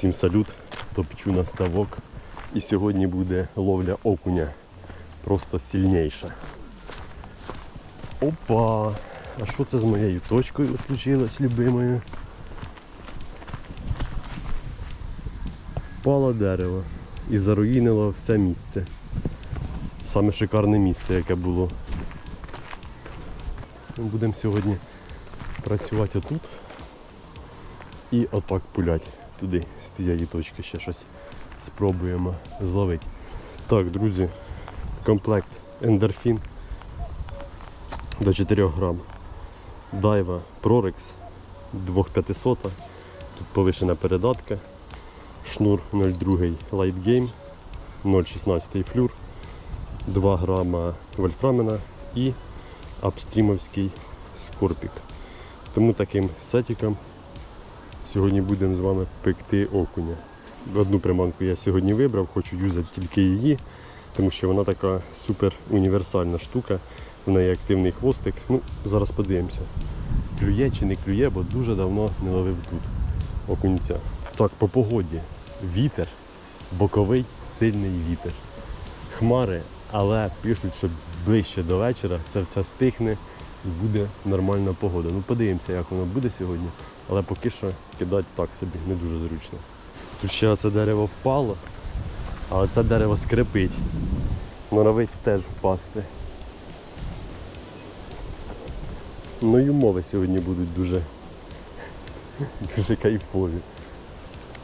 Всім салют, топчу на ставок. І сьогодні буде ловля окуня. Просто сильніша. Опа! А що це з моєю точкою случилось, любимою? Впало дерево і заруїнило все місце. Саме шикарне місце, яке було. Ми будемо сьогодні працювати отут і отак пулять туди, з тієї точки ще щось спробуємо зловити. Так, друзі, комплект ендорфін до 4 грам. Дайва Prorex 2500. Тут повишена передатка. Шнур 0,2 Light Game, 0,16 флюр, 2 грама вольфрамена і апстрімовський скорпік. Тому таким сетиком сьогодні будемо з вами пекти окуня. Одну приманку я сьогодні вибрав, хочу юзати тільки її, тому що вона така супер універсальна штука. В неї активний хвостик. Ну, зараз подивимося. Клює чи не клює, бо дуже давно не ловив тут окунця. Так, по погоді. Вітер, боковий сильний вітер. Хмари, але пишуть, що ближче до вечора це все стихне буде нормальна погода. Ну подивимося, як воно буде сьогодні, але поки що кидати так собі не дуже зручно. Тут ще це дерево впало, але це дерево скрипить. Норовить теж впасти. Ну і умови сьогодні будуть дуже, дуже кайфові.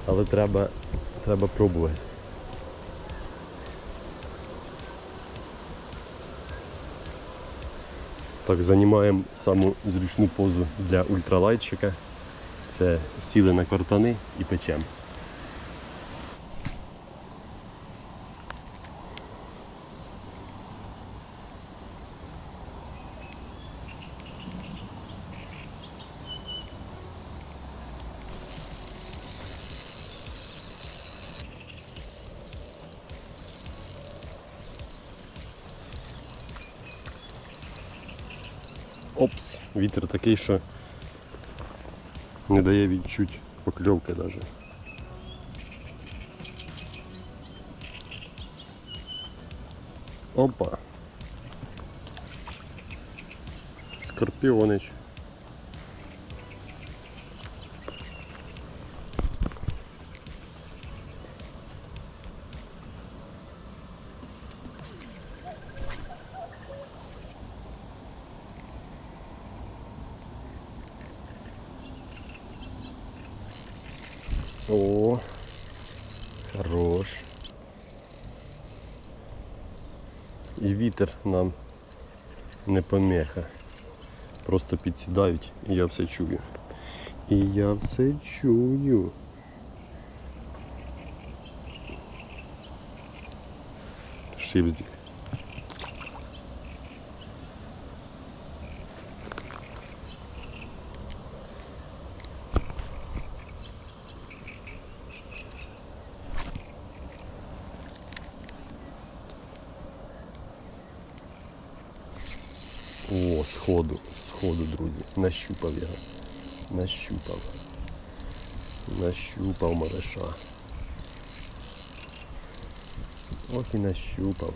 Але треба, треба пробувати. Так, займаємо саму зручну позу для ультралайтчика. Це сіли на картани і печемо. Вітер такий, що не дає відчуть покльовки навіть. Опа. Скорпіонич. О, хорош. І вітер нам не помеха. Просто підсідають і я все чую. І я все чую. Шипздик. О, сходу, сходу, друзі. Нащупав його. Нащупав. Нащупав мареша. Ох і нащупав.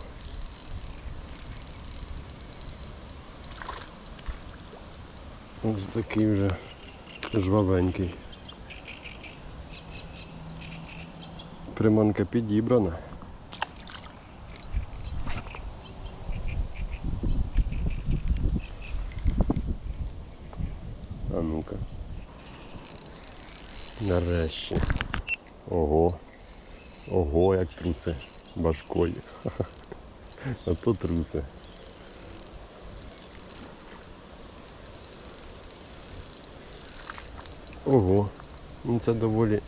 Ось такий вже жвавенький. Приманка підібрана. А. Нарешті. Ого. Ого, як труси башкою. А то труси. Ого. Ну це доволі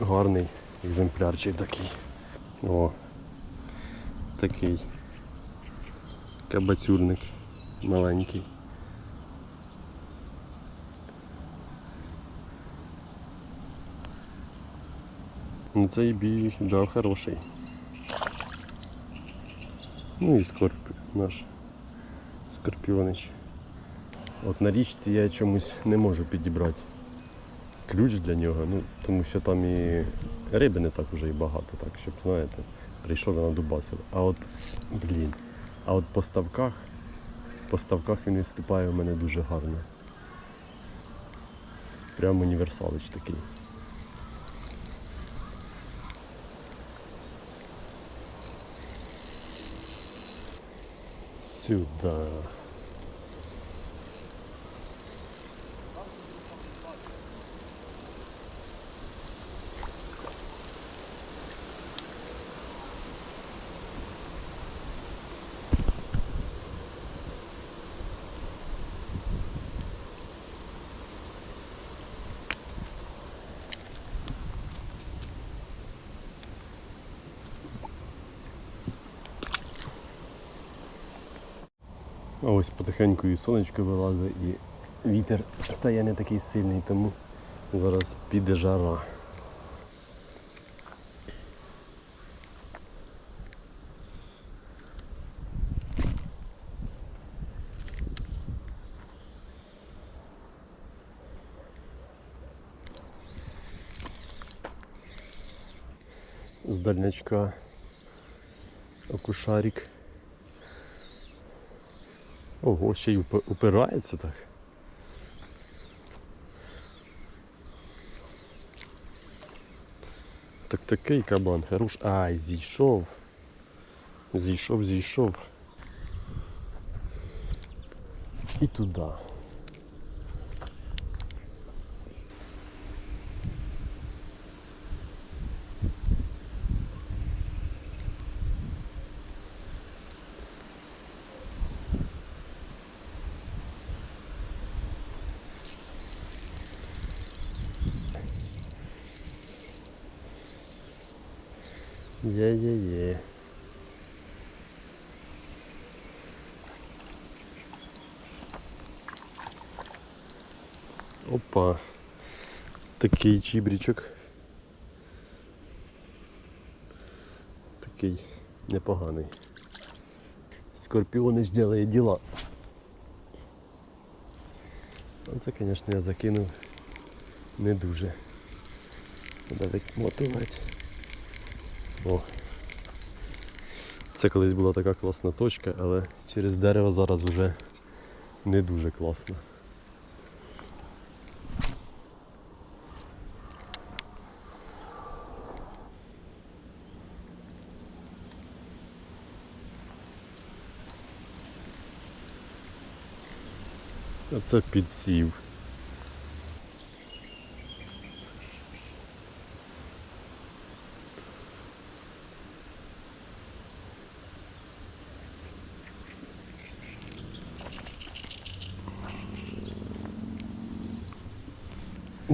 гарний екземплярчик такий. О. Такий. Кабацюрник маленький. Цей бій, да, хороший. Ну і скорп наш скорпіонич. От на річці я чомусь не можу підібрати ключ для нього, ну, тому що там і риби не так уже і багато, так, щоб, знаєте, прийшов і надубасив. А от, блін, а от по ставках, по ставках він виступає у мене дуже гарно. Прям універсалич такий. Сюда. А ось потихеньку і сонечко вилазить, і вітер стає не такий сильний, тому зараз піде жара. З дальнячка окушарик. Ого, ще й упирається так. Так такий кабан, хорош. Ай, зійшов. Зійшов, зійшов. І туди. Є-є-є. Опа. Такий чібрічок. Такий непоганий. Скорпіонич делає діла. А Це, звісно, я закинув не дуже. Треба відмотувати. О. Це колись була така класна точка, але через дерево зараз вже не дуже класно. А це підсів.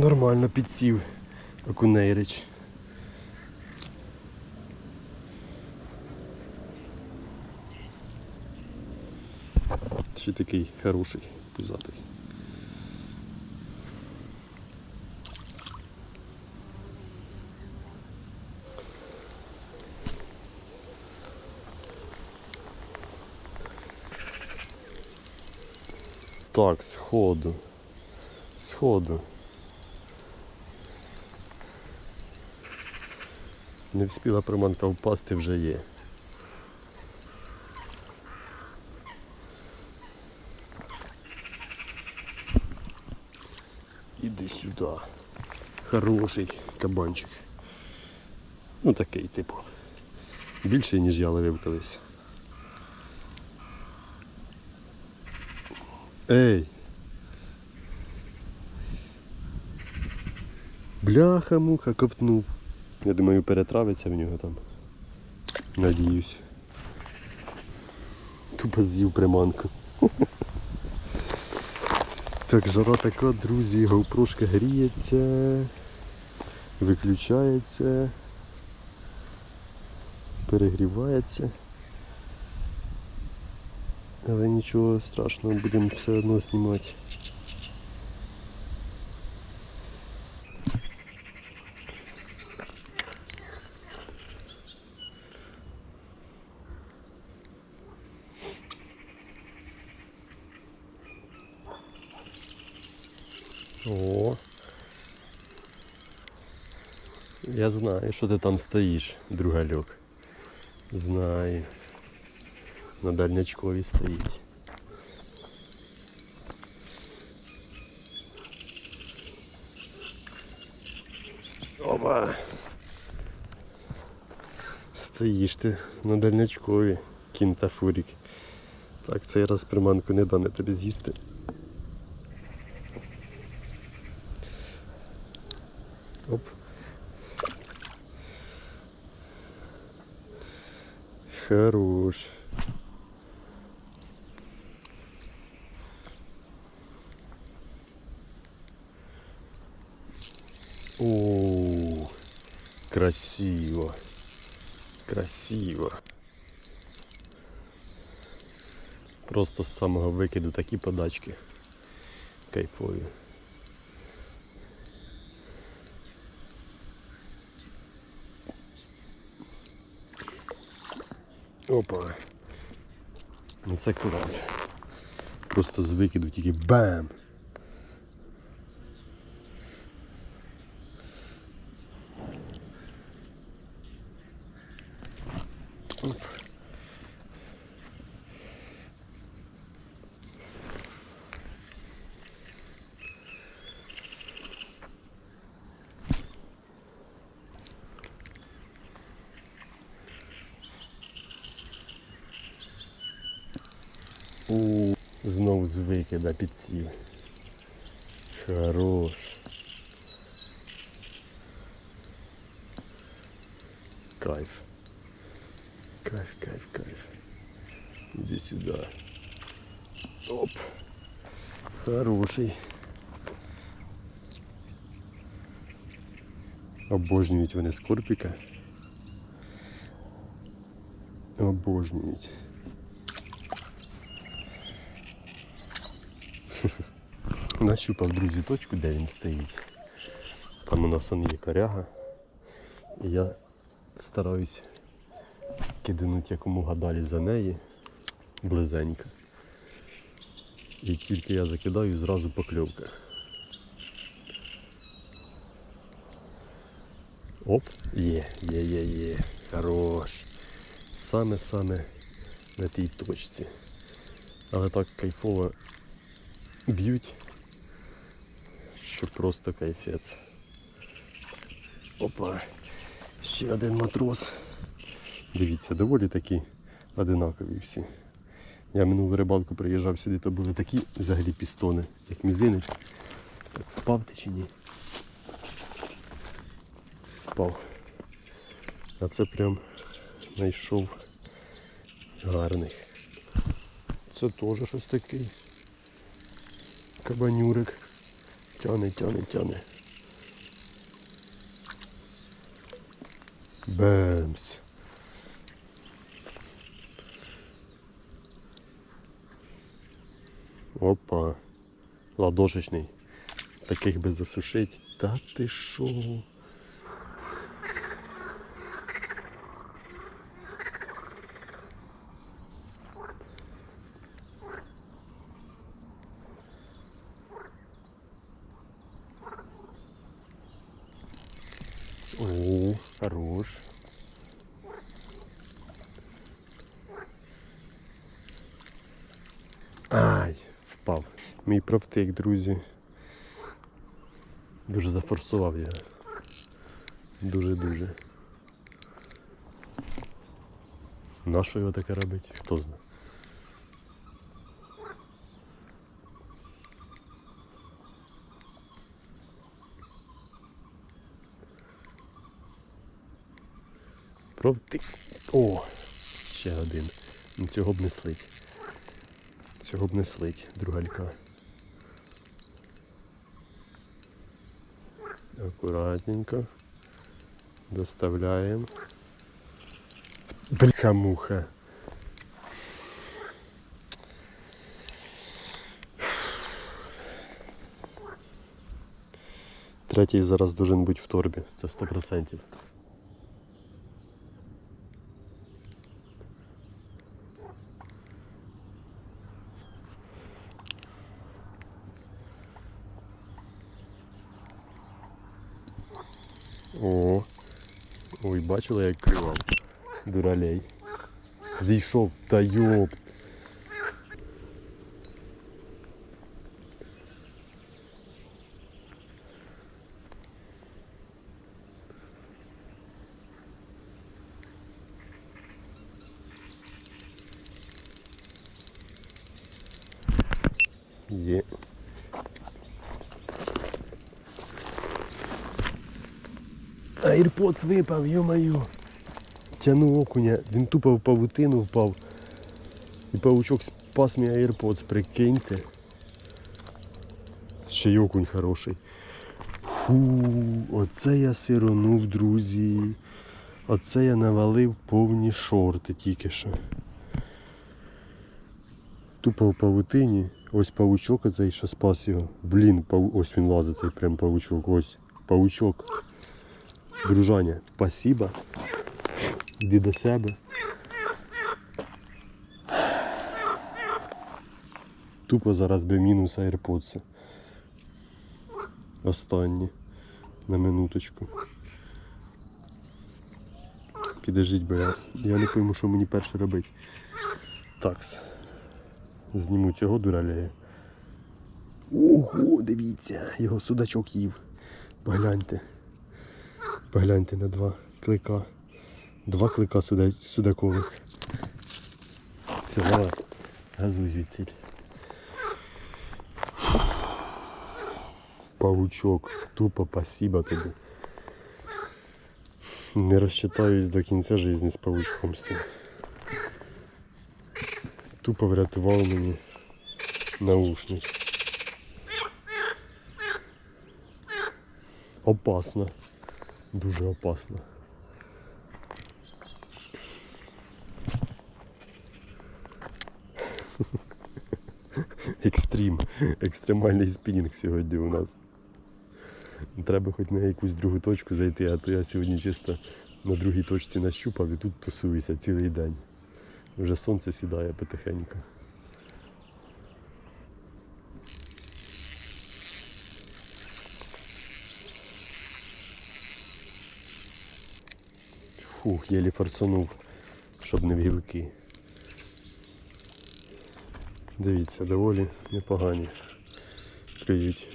Нормально підсів окунейрич. Ще такий хороший, пузатий. Так, сходу. Сходу. Не встигла приманка впасти вже є. Іди сюди. Хороший кабанчик. Ну такий, типу. Більший, ніж я ловив колись. Ей! Бляха, муха, ковтнув. Я думаю, перетравиться в нього там. Надіюсь. Тупо з'їв приманку. Так, жара така, друзі, гаупрошка гріється, виключається, перегрівається. Але нічого страшного, будемо все одно знімати. О. Я знаю, що ти там стоїш, другальок. Знаю. На дальнячкові стоїть. Опа. Стоїш ти на дальнячкові, кінта фурік. Так, цей раз приманку не дам я тобі з'їсти. Хорош. О, красиво. Красиво. Просто з самого викиду такі подачки. Кайфові. Опа. Ну це клас. Просто з викиду тільки бам! Оп. У, знов з викида підсів. Хорош. Кайф. Кайф, кайф, кайф. Иди сюда. Оп. Хороший. Обожнюють вони скорпіка. Обожнюють. Нащупав, друзі, точку, де він стоїть. Там у нас он є коряга. І я стараюсь кидануть якомога далі за неї, близенько. І тільки я закидаю, зразу покльовка. Оп, є, є, є, є. Хорош. Саме-саме на тій точці. Але так кайфово б'ють, що просто кайфець. Опа, ще один матрос. Дивіться, доволі такі одинакові всі. Я минулу рибалку приїжджав сюди, то були такі взагалі пістони, як мізинець. Так, впав ти чи ні? Впав. А це прям знайшов гарних. Це теж щось такий. Кабанюрик. Тяне, тяне, тяне. Бемс. Опа. Ладошечний. Таких би засушить. Та ти шо? О, хорош. Ай, впав. Мій правтик, друзі. Дуже зафорсував його. Дуже-дуже. Нащо його таке робить? Хто знає. Правтик. О, ще один. Ну, цього б не слить. Цього б не слить, другалька. Акуратненько. Доставляємо. Бляха-муха. Третій зараз должен бути в торбі, це 100%. О, Ой, бачила, як клював. Дуралей. Зійшов, та йоп. Є. Айрподс випав, йо-моє. Тяну окуня, він тупо в павутину впав. І павучок спас мій AirPods, прикиньте. Ще й окунь хороший. Фу, оце я сиронув, друзі. Оце я навалив повні шорти тільки що. Тупо в павутині. Ось павучок оцей що спас його. Блін, пау... ось він лазить цей прям павучок. Ось павучок. Дружаня, спасибо. Іди до себе. Тупо зараз би мінус AirPods. Останні. На минуточку. Підождіть, бо я, я не пойму, що мені перше робити. Такс. Зніму цього дураляя. Ого, дивіться, його судачок їв. Погляньте. Погляньте на два клика. Два клика суда- судакових. Все, давай. Газуй звідси. Павучок. Тупо спасибо тобі. Не розчитаюсь до кінця життя з павучком з цим. Тупо врятував мені наушник. Опасно. Дуже опасно. Екстрім. Екстремальний спінінг сьогодні у нас. Треба хоч на якусь другу точку зайти, а то я сьогодні чисто на другій точці нащупав і тут тусуюся цілий день. Вже сонце сідає потихеньку. Фух, єлі форсанув, щоб не в гілки. Дивіться, доволі непогані клюють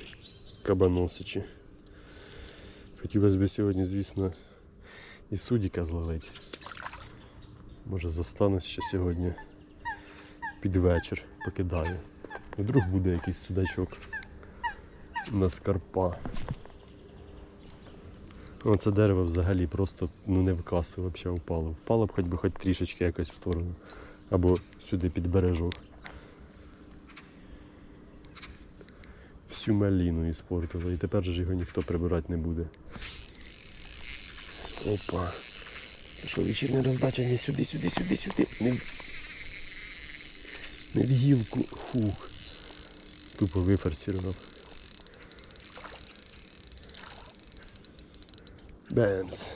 кабаносичі. Хотілося б сьогодні, звісно, і судіка зловити. Може застанусь ще сьогодні під вечір покидаю. Вдруг буде якийсь судачок на скарпа. Оце дерево взагалі просто ну, не в касу взагалі впало. Впало б хоч би хоч трішечки якось в сторону. Або сюди під бережок. Всю маліну іспортило. І тепер ж його ніхто прибирати не буде. Опа. Це що, вечірня роздача? Ні, сюди, сюди, сюди, сюди. Не, в- не в гілку. Фух. Тупо вифорсірував. Бемс.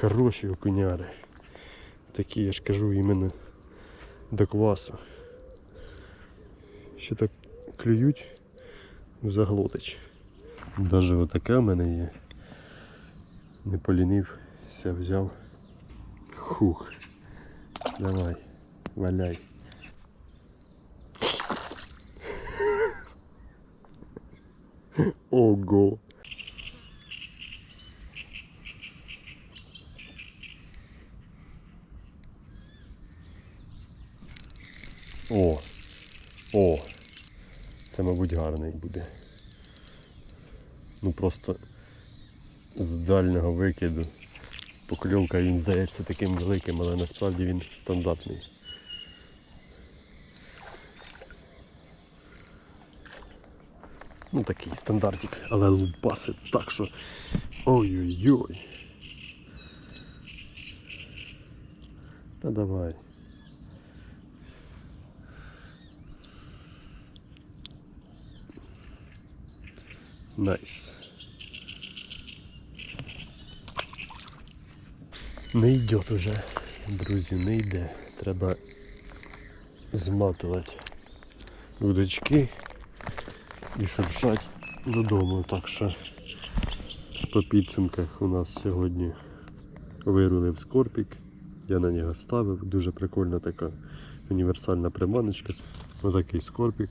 Хороші окуняри. Такі, я ж кажу, іменно до квасу. Ще так клюють в заглотич. Даже отаке в мене є. Не полінився, взяв. Хух. Давай, валяй. Ого. О, о, це, мабуть, гарний буде. Ну просто з дальнього викиду. Покльовка він здається таким великим, але насправді він стандартний. Ну такий стандартик, але лупаси так що. Ой-ой-ой. Та давай. Найс. Не йде уже, друзі, не йде. Треба зматувати удочки і шуршать додому. Так що по підсумках у нас сьогодні Вирулив скорпік. Я на нього ставив. Дуже прикольна така універсальна приманочка. Отакий скорпік.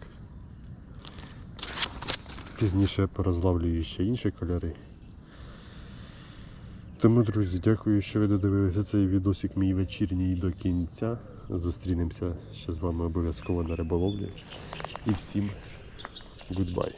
Пізніше порозлавлюю ще інші кольори. Тому, друзі, дякую, що ви додивилися цей відосик мій вечірній до кінця. Зустрінемося ще з вами обов'язково на риболовлі. І всім гудбай.